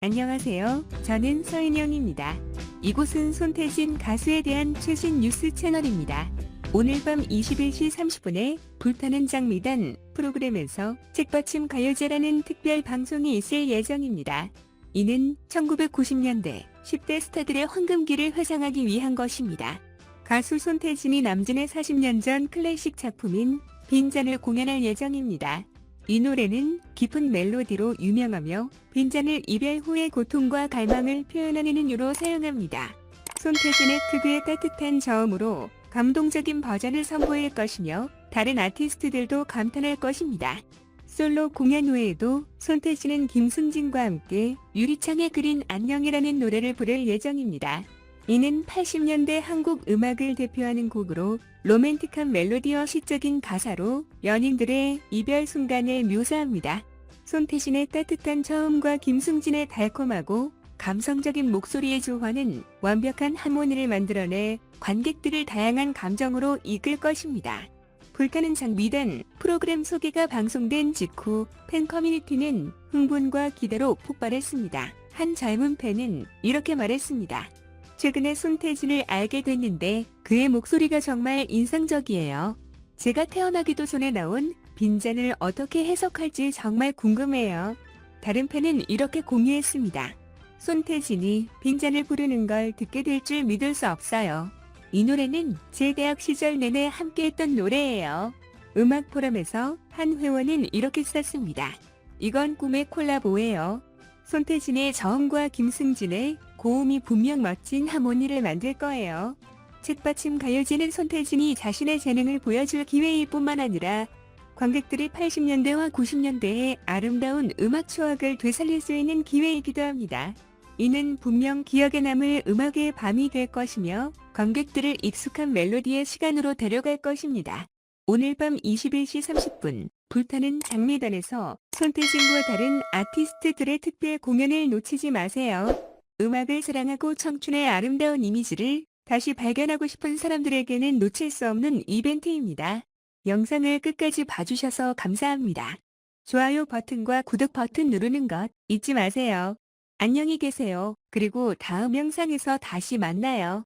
안녕하세요. 저는 서인영입니다. 이곳은 손태진 가수에 대한 최신 뉴스 채널입니다. 오늘 밤 21시 30분에 불타는 장미단 프로그램에서 책받침 가요제라는 특별 방송이 있을 예정입니다. 이는 1990년대 10대 스타들의 황금기를 회상하기 위한 것입니다. 가수 손태진이 남진의 40년 전 클래식 작품인 빈잔을 공연할 예정입니다. 이 노래는 깊은 멜로디로 유명하며 빈잔을 이별 후의 고통과 갈망을 표현하는 이유로 사용합니다. 손태진의 특유의 따뜻한 저음으로 감동적인 버전을 선보일 것이며 다른 아티스트들도 감탄할 것입니다. 솔로 공연 후에도 손태진은 김승진과 함께 유리창에 그린 안녕이라는 노래를 부를 예정입니다. 이는 80년대 한국 음악을 대표하는 곡으로 로맨틱한 멜로디와 시적인 가사로 연인들의 이별 순간을 묘사합니다. 손태진의 따뜻한 처음과 김승진의 달콤하고 감성적인 목소리의 조화는 완벽한 하모니를 만들어내 관객들을 다양한 감정으로 이끌 것입니다. 불타는 장미단 프로그램 소개가 방송된 직후 팬 커뮤니티는 흥분과 기대로 폭발했습니다. 한 젊은 팬은 이렇게 말했습니다. 최근에 손태진을 알게 됐는데 그의 목소리가 정말 인상적이에요. 제가 태어나기도 전에 나온 빈잔을 어떻게 해석할지 정말 궁금해요. 다른 팬은 이렇게 공유했습니다. 손태진이 빈잔을 부르는 걸 듣게 될 줄 믿을 수 없어요. 이 노래는 제 대학 시절 내내 함께했던 노래예요. 음악 포럼에서 한 회원은 이렇게 썼습니다. 이건 꿈의 콜라보예요. 손태진의 저음과 김승진의 고음이 분명 멋진 하모니를 만들 거예요. 책받침 가요제는 손태진이 자신의 재능을 보여줄 기회일 뿐만 아니라 관객들이 80년대와 90년대의 아름다운 음악 추억을 되살릴 수 있는 기회이기도 합니다. 이는 분명 기억에 남을 음악의 밤이 될 것이며 관객들을 익숙한 멜로디의 시간으로 데려갈 것입니다. 오늘 밤 21시 30분 불타는 장미단에서 손태진과 다른 아티스트들의 특별 공연을 놓치지 마세요. 음악을 사랑하고 청춘의 아름다운 이미지를 다시 발견하고 싶은 사람들에게는 놓칠 수 없는 이벤트입니다. 영상을 끝까지 봐주셔서 감사합니다. 좋아요 버튼과 구독 버튼 누르는 것 잊지 마세요. 안녕히 계세요. 그리고 다음 영상에서 다시 만나요.